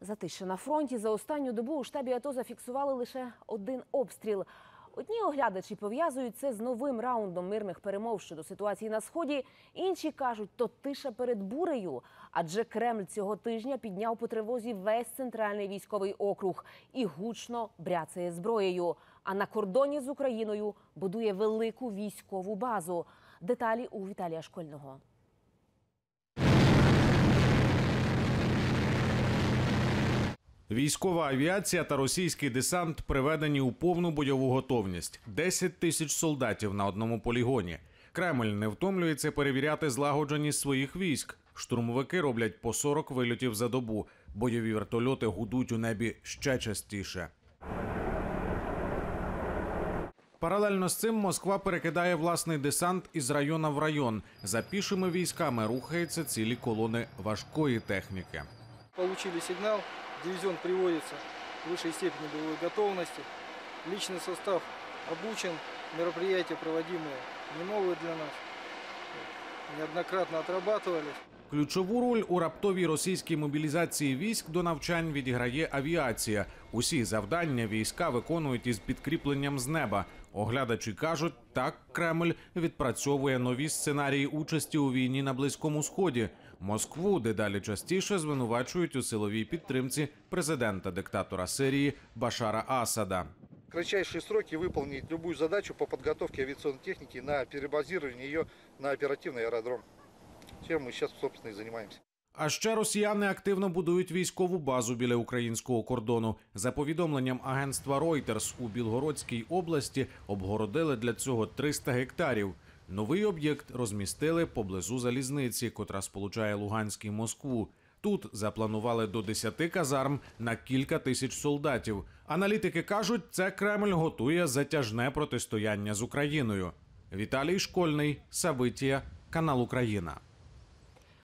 Затише на фронті за останню добу у штабі АТО зафіксували лише один обстріл. Одні оглядачі пов'язують це з новим раундом мирних перемов щодо ситуації на сході. Інші кажуть, то тиша перед бурею. Адже Кремль цього тижня підняв по тривозі весь центральний військовий округ і гучно бряцає зброєю. А на кордоні з Україною будує велику військову базу. Деталі у Віталія Школьного. Військова авіація та російський десант приведені у повну бойову готовність. 10 тисяч солдатів на одному полігоні. Кремль не втомлюється перевіряти злагодженість своїх військ. Штурмовики роблять по 40 вильотів за добу. Бойові вертольоти гудуть у небі ще частіше. Паралельно з цим Москва перекидає власний десант із району в район. За пішими військами рухаються цілі колони важкої техніки. Получили сигнал, дивизион приводится к высшей степени боевой готовности. Личный состав обучен, мероприятия проводимые не новые для нас. Неоднократно отрабатывались. Ключову роль у раптовій російській мобілізації військ до навчань відіграє авіація. Усі завдання війська виконують із підкріпленням з неба. Оглядачі кажуть, так Кремль відпрацьовує нові сценарії участі у війні на близькому сході. Москву дедалі частіше звинувачують у силовій підтримці президента диктатора Сирії Башара Асада. в кратчайшие сроки выполнить любую задачу по подготовке авиационной техники на перебазирование ее на оперативный аэродром. Чем мы сейчас, собственно, и занимаемся. А ще росіяни активно будують військову базу біля українського кордону. За повідомленням агентства Reuters у Білгородській області обгородили для цього 300 гектарів. Новий об'єкт розмістили поблизу залізниці, котра сполучає Луганськ і Москву. Тут запланували до 10 казарм на кілька тисяч солдатів. Аналітики кажуть, це Кремль готує затяжне протистояння з Україною. Віталій Школьний, Савитія, канал Україна.